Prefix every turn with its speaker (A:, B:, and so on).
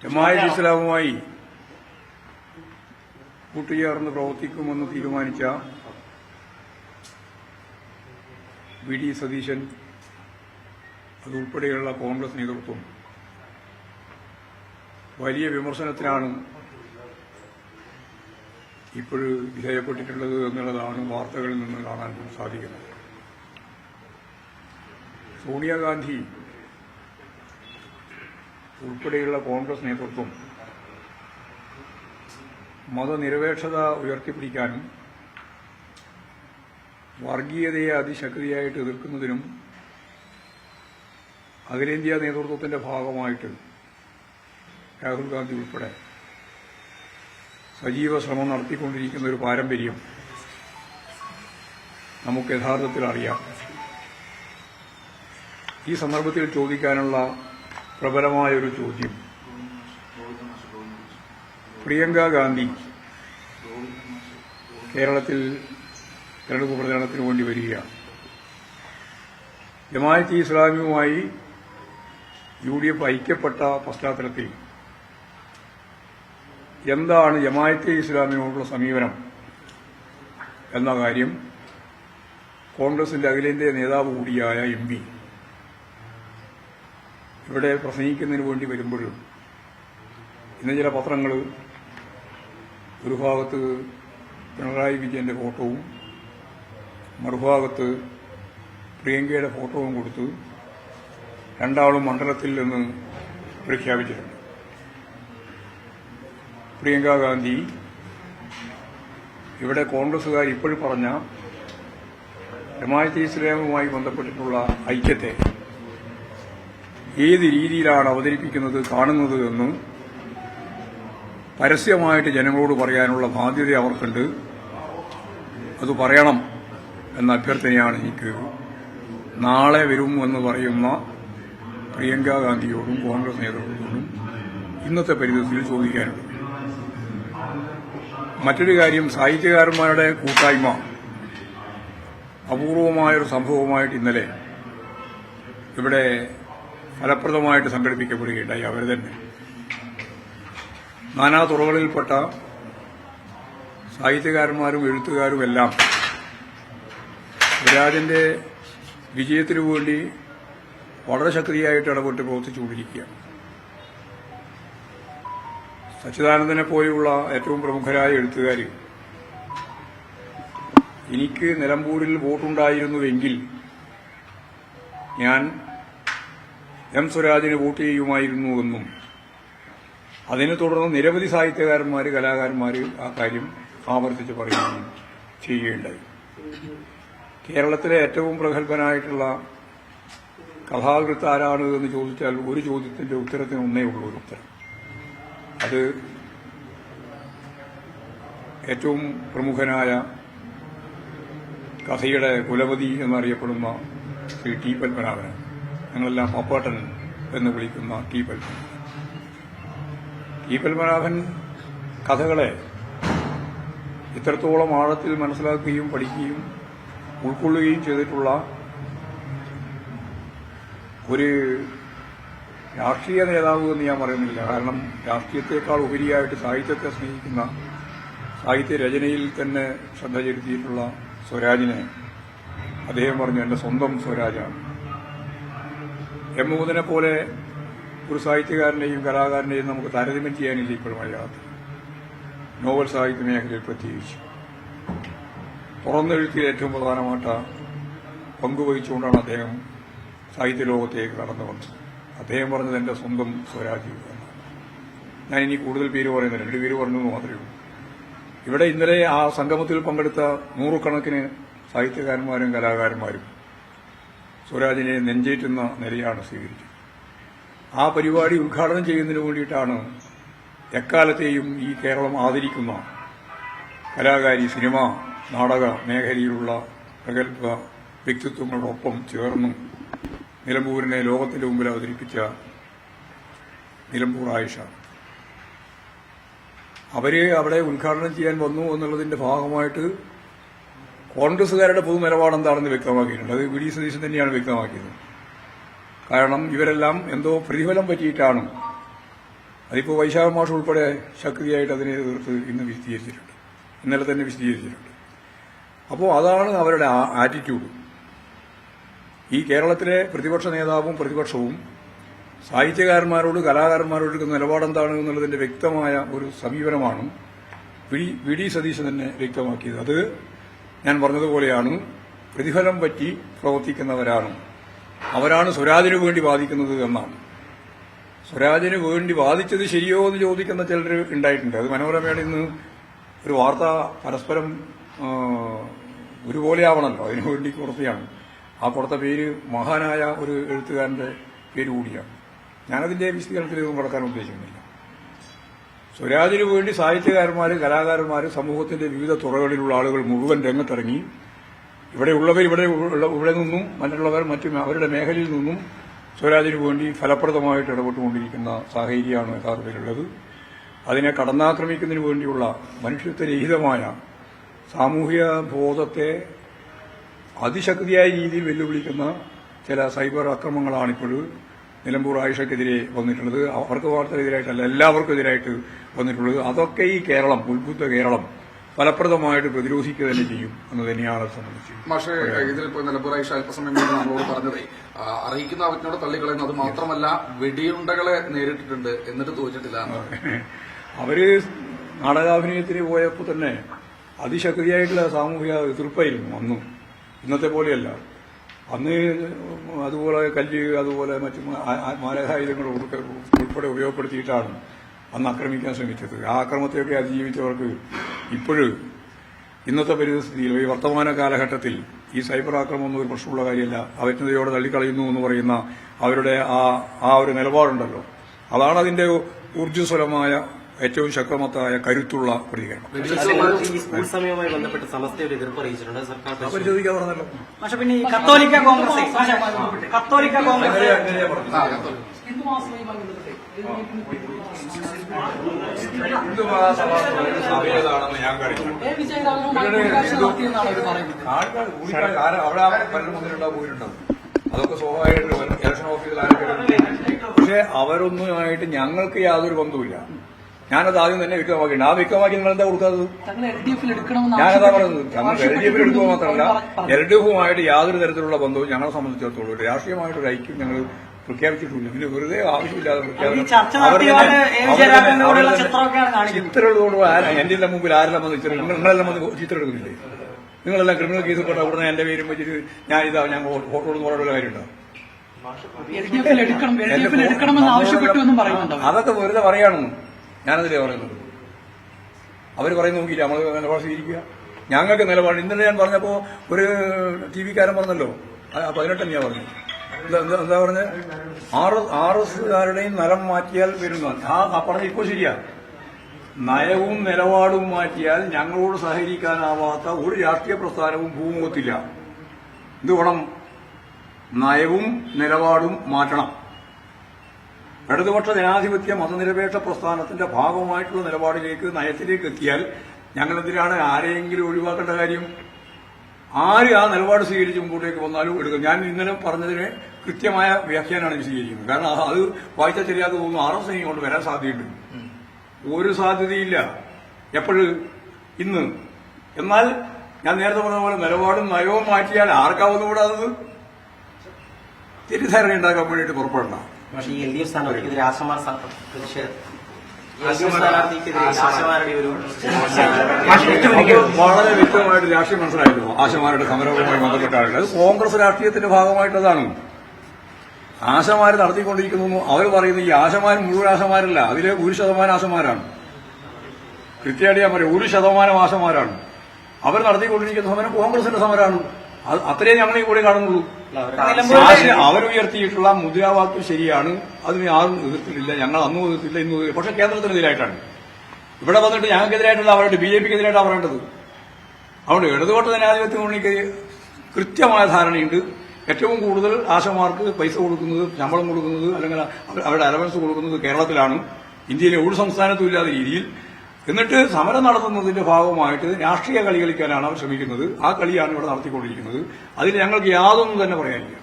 A: ജമാഅത്ത് ഇസ്ലാമുമായി കൂട്ടുചേർന്ന് പ്രവർത്തിക്കുമെന്ന് തീരുമാനിച്ച വി ഡി സതീശൻ അതുൾപ്പെടെയുള്ള കോൺഗ്രസ് നേതൃത്വം വലിയ വിമർശനത്തിനാണ് ഇപ്പോൾ വിധേയപ്പെട്ടിട്ടുള്ളത് എന്നുള്ളതാണ് വാർത്തകളിൽ നിന്ന് കാണാൻ സാധിക്കുന്നത്. സോണിയാഗാന്ധി ഉൾപ്പെടെയുള്ള കോൺഗ്രസ് നേതൃത്വം മതനിരപേക്ഷത ഉയർത്തിപ്പിടിക്കാനും വർഗീയതയെ അതിശക്തിയായിട്ട് എതിർക്കുന്നതിനും അഖിലേന്ത്യാ നേതൃത്വത്തിന്റെ ഭാഗമായിട്ട് രാഹുൽ ഗാന്ധി ഉൾപ്പെടെ സജീവ ശ്രമം നടത്തിക്കൊണ്ടിരിക്കുന്ന ഒരു പാരമ്പര്യം നമുക്ക് യഥാർത്ഥത്തിൽ അറിയാം. ഈ സന്ദർഭത്തിൽ ചോദിക്കാനുള്ള പ്രബലമായ ഒരു ചോദ്യം. പ്രിയങ്ക ഗാന്ധി കേരളത്തിൽ തെരഞ്ഞെടുപ്പ് പ്രചരണത്തിന് വേണ്ടി വരികയാണ് ജമാഅത്ത് ഇസ്ലാമിയുമായി യു ഡി എഫ് ഐക്യപ്പെട്ട പശ്ചാത്തലത്തിൽ എന്താണ് ജമാഅത്തെ ഇസ്ലാമിയോടുള്ള സമീപനം എന്ന കാര്യം കോൺഗ്രസിന്റെ അഖിലേന്ത്യാ നേതാവ് കൂടിയായ എം പി ഇവിടെ പ്രസംഗിക്കുന്നതിന് വേണ്ടി വരുമ്പോഴും ഇന്ന് ചില പത്രങ്ങൾ ഒരു ഭാഗത്ത് പിണറായി വിജയന്റെ ഫോട്ടോവും മറുഭാഗത്ത് പ്രിയങ്കയുടെ ഫോട്ടോവും കൊടുത്ത് രണ്ടാളും മണ്ഡലത്തിൽ നിന്ന് പ്രഖ്യാപിച്ചിട്ടുണ്ട്. പ്രിയങ്ക ഗാന്ധി ഇവിടെ കോൺഗ്രസുകാർ ഇപ്പോഴും പറഞ്ഞ ജമാഅത്തെ ഇസ്ലാമുമായി ബന്ധപ്പെട്ടിട്ടുള്ള ഐക്യത്തെ ഏത് രീതിയിലാണ് അവതരിപ്പിക്കുന്നത് കാണുന്നത് എന്ന് പരസ്യമായിട്ട് ജനങ്ങളോട് പറയാനുള്ള ബാധ്യത അവർക്കുണ്ട്. അത് പറയണം എന്ന അഭ്യർത്ഥനയാണ് എനിക്ക് നാളെ വരും എന്ന് പറയുന്ന പ്രിയങ്ക ഗാന്ധിയോടും കോൺഗ്രസ് നേതൃത്വത്തോടും ഇന്നത്തെ പരിസ്ഥിതിയിൽ ചോദിക്കാനുണ്ട്. മറ്റൊരു കാര്യം സാഹിത്യകാരന്മാരുടെ കൂട്ടായ്മ അപൂർവമായൊരു സംഭവമായിട്ട് ഇന്നലെ ഇവിടെ ഫലപ്രദമായിട്ട് സംഘടിപ്പിക്കപ്പെടുകയുണ്ടായി അവർ തന്നെ. നാനാ തുറകളിൽപ്പെട്ട സാഹിത്യകാരന്മാരും എഴുത്തുകാരും എല്ലാം സ്വരാജിന്റെ വിജയത്തിനു വേണ്ടി വളരെ ശക്തിയായിട്ട് ഇടപെട്ട് പ്രവർത്തിച്ചുകൊണ്ടിരിക്കുകയാണ് സച്ചിദാനന്ദനെ പോലെയുള്ള ഏറ്റവും പ്രമുഖരായ എഴുത്തുകാർ എനിക്ക് നിലമ്പൂരിൽ വോട്ടുണ്ടായിരുന്നുവെങ്കിൽ ഞാൻ എം സ്വരാജിന് വോട്ട് ചെയ്യുമായിരുന്നുവെന്നും അതിനെ തുടർന്ന് നിരവധി സാഹിത്യകാരന്മാർ കലാകാരന്മാർ ആ കാര്യം ആവർത്തിച്ച് പറയുകയും ചെയ്യുകയുണ്ടായി. കേരളത്തിലെ ഏറ്റവും പ്രഗത്ഭനായിട്ടുള്ള കഥാകൃത്ത് ആരാണ് എന്ന് ചോദിച്ചാൽ ഒരു ചോദ്യത്തിന്റെ ഉത്തരത്തിന് ഒന്നേ ഉള്ളൂ ഒരു ഉത്തരം. അത് ഏറ്റവും പ്രമുഖനായ കഥയുടെ കുലപതി എന്നറിയപ്പെടുന്ന ശ്രീ ടി പത്മനാഭനാണ്. ഞങ്ങളെല്ലാം പപ്പാട്ടൻ എന്ന് വിളിക്കുന്ന ടി പത്മനാഭൻ ടി പത്മനാഭൻ കഥകളെ ഇത്രത്തോളം ആഴത്തിൽ മനസ്സിലാക്കുകയും പഠിക്കുകയും ഉൾക്കൊള്ളുകയും ചെയ്തിട്ടുള്ള ഒരു രാഷ്ട്രീയ നേതാവ് എന്ന് ഞാൻ പറയുന്നില്ല. കാരണം രാഷ്ട്രീയത്തെക്കാൾ ഉപരിയായിട്ട് സാഹിത്യത്തെ സ്നേഹിക്കുന്ന സാഹിത്യ രചനയിൽ തന്നെ ശ്രദ്ധ ചെലുത്തിയിട്ടുള്ള സ്വരാജിനെ അദ്ദേഹം പറഞ്ഞു എന്റെ സ്വന്തം സ്വരാജാണ്. എം മുകുന്ദനെ പോലെ ഒരു സാഹിത്യകാരനെയും കലാകാരനെയും നമുക്ക് താരതമ്യം ചെയ്യാനില്ല ഇപ്പോഴും മലയാളത്തിൽ. നോവൽ സാഹിത്യ മേഖലയിൽ പ്രത്യേകിച്ച്. തുറന്നെഴുത്തിൽ ഏറ്റവും പ്രധാനമായിട്ട് പങ്കുവഹിച്ചുകൊണ്ടാണ് അദ്ദേഹം സാഹിത്യ ലോകത്തേക്ക് കടന്നു വന്നത്. അദ്ദേഹം പറഞ്ഞത് എന്റെ സ്വന്തം സ്വരാജ്യം ഞാൻ ഇനി കൂടുതൽ പേര് പറയുന്നില്ല. രണ്ട് പേര് പറഞ്ഞു മാത്രമേ ഉള്ളൂ. ഇവിടെ ഇന്നലെ ആ സംഗമത്തിൽ പങ്കെടുത്ത നൂറുകണക്കിന് സാഹിത്യകാരന്മാരും കലാകാരന്മാരും സ്വരാജിനെ നെഞ്ചേറ്റുന്ന നിലയാണ് സ്വീകരിച്ചത്. ആ പരിപാടി ഉദ്ഘാടനം ചെയ്യുന്നതിന് വേണ്ടിയിട്ടാണ് എക്കാലത്തെയും ഈ കേരളം ആദരിക്കുന്ന കലാകാരി സിനിമ നാടക മേഖലയിലുള്ള പ്രഗത്ഭ വ്യക്തിത്വങ്ങളോടൊപ്പം ചേർന്നും നിലമ്പൂരിനെ ലോകത്തിന്റെ മുമ്പിൽ അവതരിപ്പിച്ച നിലമ്പൂർ ആയിഷ. അവരെ അവിടെ ഉദ്ഘാടനം ചെയ്യാൻ വന്നു എന്നുള്ളതിന്റെ ഭാഗമായിട്ട് കോൺഗ്രസുകാരുടെ പൊതു നിലപാട് എന്താണെന്ന് വ്യക്തമാക്കിയിട്ടുണ്ട്. അത് വി ഡി സതീശൻ തന്നെയാണ് വ്യക്തമാക്കിയത്. കാരണം ഇവരെല്ലാം എന്തോ പ്രതിഫലം പറ്റിയിട്ടാണ്. അതിപ്പോൾ വൈശാഖ മാഷം ഉൾപ്പെടെ ശക്തിയായിട്ട് അതിനെ എതിർത്ത് ഇന്ന് വിശദീകരിച്ചിട്ടുണ്ട്. ഇന്നലെ തന്നെ വിശദീകരിച്ചിട്ടുണ്ട്. അപ്പോൾ അതാണ് അവരുടെ ആറ്റിറ്റ്യൂഡ് ഈ കേരളത്തിലെ പ്രതിപക്ഷ നേതാവും പ്രതിപക്ഷവും സാഹിത്യകാരന്മാരോട് കലാകാരന്മാരോട് എടുക്കുന്ന നിലപാടെന്താണ് എന്നുള്ളതിന്റെ വ്യക്തമായ ഒരു സമീപനമാണ് വി ഡി സതീശൻ തന്നെ വ്യക്തമാക്കിയത്. അത് ഞാൻ പറഞ്ഞതുപോലെയാണ് പ്രതിഫലം പറ്റി പ്രവർത്തിക്കുന്നവരാണ്. അവരാണ് സ്വരാജിനു വേണ്ടി വാദിക്കുന്നത് എന്നാണ്. സ്വരാജിന് വേണ്ടി വാദിച്ചത് ശരിയോ എന്ന് ചോദിക്കുന്ന ചിലർ ഉണ്ടായിട്ടുണ്ട്. അത് മനോരമയുടെ ഇന്ന് ഒരു വാർത്ത പരസ്പരം ഒരുപോലെയാവണമല്ലോ അതിനു വേണ്ടി കൊടുത്തയാണ് ആ കൊടുത്ത പേര് മഹാനായ ഒരു എഴുത്തുകാരന്റെ പേര് കൂടിയാണ്. ഞാനതിന്റെ വിശദീകരണത്തിലൊന്നും കടക്കാൻ ഉദ്ദേശിക്കുന്നില്ല. സ്വരാജിനു വേണ്ടി സാഹിത്യകാരന്മാർ കലാകാരന്മാർ സമൂഹത്തിന്റെ വിവിധ തുറകളിലുള്ള ആളുകൾ മുഴുവൻ രംഗത്തിറങ്ങി. ഇവിടെയുള്ളവർ ഇവിടെ ഇവിടെ നിന്നും മറ്റുള്ളവർ മറ്റും അവരുടെ മേഖലയിൽ നിന്നും സ്വരാജിനു വേണ്ടി ഫലപ്രദമായിട്ട് ഇടപെട്ടുകൊണ്ടിരിക്കുന്ന സാഹചര്യമാണ് യഥാർത്ഥത്തിലുള്ളത്. അതിനെ കടന്നാക്രമിക്കുന്നതിന് വേണ്ടിയുള്ള മനുഷ്യത്വരഹിതമായ സാമൂഹിക ബോധത്തെ അതിശക്തിയായ രീതിയിൽ വെല്ലുവിളിക്കുന്ന ചില സൈബർ ആക്രമണങ്ങളാണിപ്പോൾ നിലമ്പൂർ ആയിഷക്കെതിരെ വന്നിട്ടുള്ളത്. അവർക്ക് മാത്രമെതിരായിട്ടല്ല എല്ലാവർക്കും എതിരായിട്ട് വന്നിട്ടുള്ളത്. അതൊക്കെ ഈ കേരളം ഉത്ബുദ്ധ കേരളം ഫലപ്രദമായിട്ട് പ്രതിരോധിക്കുക തന്നെ ചെയ്യും എന്ന് തന്നെയാണ് സംബന്ധിച്ചത് സംബന്ധിച്ച്.
B: പക്ഷേ ഇതിൽ ഇപ്പോൾ നിലമ്പൂർ ആയിഷ അല്പസമയം മുമ്പ് നമ്മളോട് പറഞ്ഞതേ അറിയിക്കുന്ന അവജ്ഞയോടെ തള്ളിക്കളയുന്നു അത് മാത്രമല്ല വെടിയുണ്ടകളെ നേരിട്ടിട്ടുണ്ട് എന്നിട്ട് തോറ്റിട്ടില്ല.
A: അവർ നാടകാഭിനയത്തിന് പോയപ്പോൾ തന്നെ അതിശക്തിയായിട്ടുള്ള സാമൂഹിക എതിർപ്പായിരുന്നു അന്നും. ഇന്നത്തെ പോലെയല്ല. അന്ന് അതുപോലെ കല്ല് അതുപോലെ മറ്റു മാരകായുധങ്ങൾ ഉൾപ്പെടെ ഉപയോഗപ്പെടുത്തിയിട്ടാണ് അന്ന് ആക്രമിക്കാൻ ശ്രമിച്ചത്. ആ ആക്രമത്തെയൊക്കെ അതിജീവിച്ചവർക്ക് ഇപ്പോഴും ഇന്നത്തെ പരിസ്ഥിതിയിൽ ഈ വർത്തമാന കാലഘട്ടത്തിൽ ഈ സൈബർ ആക്രമണം ഒരു പ്രശ്നമുള്ള കാര്യമല്ല. അവജ്ഞതയോടെ തള്ളിക്കളയുന്നു എന്ന് പറയുന്ന അവരുടെ ആ ആ ഒരു നിലപാടുണ്ടല്ലോ. അതാണ് അതിന്റെ ഊർജസ്വലമായ ഏറ്റവും ശക്തമത്തായ കരുത്തുള്ള പ്രതികരണം. പരിശോധിക്കാൻ പറഞ്ഞല്ലോ.
C: പക്ഷെ പിന്നെ ഈ കത്തോലിക്ക കോൺഗ്രസ് കത്തോലിക്ക. ഹിന്ദു
A: ഞാൻ അവിടെ പലരും പോയിട്ടുണ്ടാവും. അതൊക്കെ സ്വാഭാവികമായിട്ട്. ഇലക്ഷൻ ഓഫീസിൽ ആരൊക്കെ പക്ഷെ അവരൊന്നുമായിട്ട് ഞങ്ങൾക്ക് യാതൊരു ബന്ധവുമില്ല. ഞാനത് ആദ്യം തന്നെ വ്യക്തമാക്കിയിട്ടുണ്ട് ആ വ്യക്തമാക്കി നിങ്ങൾ എന്താ കൊടുക്കാത്തത്? ഞാനതാ. പറയുന്നത് ഞങ്ങൾ എൽ ഡി എഫിൽ എടുക്കുക മാത്രമല്ല എൽ ഡി എഫുമായിട്ട് യാതൊരു തരത്തിലുള്ള ബന്ധവും ഞങ്ങളെ സംബന്ധിച്ചിടത്തോളം ഒരു രാഷ്ട്രീയമായിട്ടൊരു ഐക്യം ഞങ്ങൾ പ്രഖ്യാപിച്ചിട്ടുണ്ട് ഇതിന് വെറുതെ ആവശ്യമില്ലാതെ ആരാ- എന്റെ എല്ലാം മുമ്പിൽ ആരെല്ലാം വന്ന് ചിത്രം നിങ്ങളെല്ലാം വന്ന് ചിത്രം എടുക്കുന്നില്ലേ നിങ്ങളെല്ലാം ക്രിമിനൽ കേസ് പെട്ട ഉടനെ എന്റെ പേരും വെച്ചിട്ട് ഞാൻ ഇതാ ഞാൻ ഫോട്ടോ എന്ന് പറയാനുള്ള കാര്യമുണ്ടോ?
C: എൽ ഡി എഫിൽ എടുക്കണം. എൽ ഡി എഫിൽ എടുക്കണമെന്ന് ആവശ്യപ്പെട്ടു എന്നും പറയുന്നുണ്ട്?
A: അതൊക്കെ വെറുതെ പറയാണെന്ന് ഞാനതിലേ പറയുന്നത് അവർ പറയുന്ന നോക്കിയില്ല? നമ്മൾ നിലപാട് സ്വീകരിക്കുക ഞങ്ങൾക്ക് നിലപാട്. ഇന്നലെ ഞാൻ പറഞ്ഞപ്പോൾ ഒരു ടി വിക്കാരൻ പറഞ്ഞല്ലോ. ആ ഞാൻ പറഞ്ഞു എന്താ പറഞ്ഞത്? ആർ ആർ എസ്കാരുടെയും നിലം മാറ്റിയാൽ വരുന്ന ആ പറഞ്ഞ ഇപ്പോൾ ശരിയാ. നയവും നിലപാടും മാറ്റിയാൽ ഞങ്ങളോട് സഹകരിക്കാനാവാത്ത ഒരു രാഷ്ട്രീയ പ്രസ്ഥാനവും ഭൂമുഖത്തില്ല. ഇത് വേണം നയവും നിലപാടും മാറ്റണം. ഇടതുപക്ഷ ജനാധിപത്യ മതനിരപേക്ഷ പ്രസ്ഥാനത്തിന്റെ ഭാഗമായിട്ടുള്ള നിലപാടിലേക്ക് നയത്തിലേക്ക് എത്തിയാൽ ഞങ്ങളെന്തിനാണ് ആരെയെങ്കിലും ഒഴിവാക്കേണ്ട കാര്യം? ആര് ആ നിലപാട് സ്വീകരിച്ച് മുമ്പോട്ടേക്ക് വന്നാലും എടുക്കും. ഞാൻ ഇന്നലെ പറഞ്ഞതിന് കൃത്യമായ വ്യാഖ്യാനമാണ് സ്വീകരിക്കുന്നത്. കാരണം അത് വായിച്ചാൽ ശരിയാതെ തോന്നുന്നു. ആർ എസ് ഐ കൊണ്ട് വരാൻ സാധ്യതയുണ്ട്. ഒരു സാധ്യതയില്ല. എപ്പോഴും? ഇന്ന്. എന്നാൽ ഞാൻ നേരത്തെ പറഞ്ഞ പോലെ നിലപാടും നയവും മാറ്റിയാൽ ആർക്കാവുന്നു കൂടാതെ തെറ്റിദ്ധാരണ ഉണ്ടാക്കാൻ വേണ്ടിയിട്ട് പുറപ്പെടണ്ട
D: പക്ഷേ ഈ എൽ ഡി എഫ് സ്ഥാനാർത്ഥിക്കെതിരെ ആശമാർ പ്രതിഷേധം.
A: വളരെ വ്യക്തമായിട്ട് രാഷ്ട്രീയം മനസ്സിലായിരുന്നു. ആശമാരുടെ സമരവുമായി ബന്ധപ്പെട്ടാണ് അത് കോൺഗ്രസ് രാഷ്ട്രീയത്തിന്റെ ഭാഗമായിട്ടതാണ്. ആശമാര് നടത്തിക്കൊണ്ടിരിക്കുന്നു. അവർ പറയുന്നത് ഈ ആശമാർ മുഴുവൻ ആശമാരല്ല. അതിലെ ഒരു ശതമാനം ആശമാരാണ്. കൃത്യമായിട്ട് ഞാൻ പറയാം. ഒരു ശതമാനം ആശമാരാണ്. അവർ നടത്തിക്കൊണ്ടിരിക്കുന്ന സമരം കോൺഗ്രസിന്റെ സമരമാണ്. അത് അത്രേ ഞങ്ങൾ കൂടെ കാണുന്നുള്ളൂ. അവരുയർത്തിയിട്ടുള്ള മുദ്രാവാക്യം ശരിയാണ്. അതിന് ആരും എതിർത്തിട്ടില്ല. ഞങ്ങൾ അന്നും എതിർത്തില്ല ഇന്നും. പക്ഷെ കേന്ദ്രത്തിനെതിരായിട്ടാണ് ഇവിടെ വന്നിട്ട് ഞങ്ങൾക്കെതിരായിട്ടല്ല അവരുടെ ബി ജെ പിക്ക് എതിരായിട്ടാണ് പറയേണ്ടത്. അതുകൊണ്ട് ഇടതുപക്ഷ ജനാധിപത്യ മുന്നണിക്ക് കൃത്യമായ ധാരണയുണ്ട്. ഏറ്റവും കൂടുതൽ ആശമാർക്ക് പൈസ കൊടുക്കുന്നത് ശമ്പളം കൊടുക്കുന്നത് അല്ലെങ്കിൽ അവരുടെ അലവൻസ് കൊടുക്കുന്നത് കേരളത്തിലാണ്. ഇന്ത്യയിലെ ഒരു സംസ്ഥാനത്തും ഇല്ലാത്ത രീതിയിൽ എന്നിട്ട് സമരം നടത്തുന്നതിന്റെ ഭാഗമായിട്ട് രാഷ്ട്രീയ കളി കളിക്കാനാണ് അവർ ശ്രമിക്കുന്നത്. ആ കളിയാണ് ഇവിടെ നടത്തിക്കൊണ്ടിരിക്കുന്നത്. അതിൽ ഞങ്ങൾക്ക് യാതൊന്നും തന്നെ പറയാനില്ല.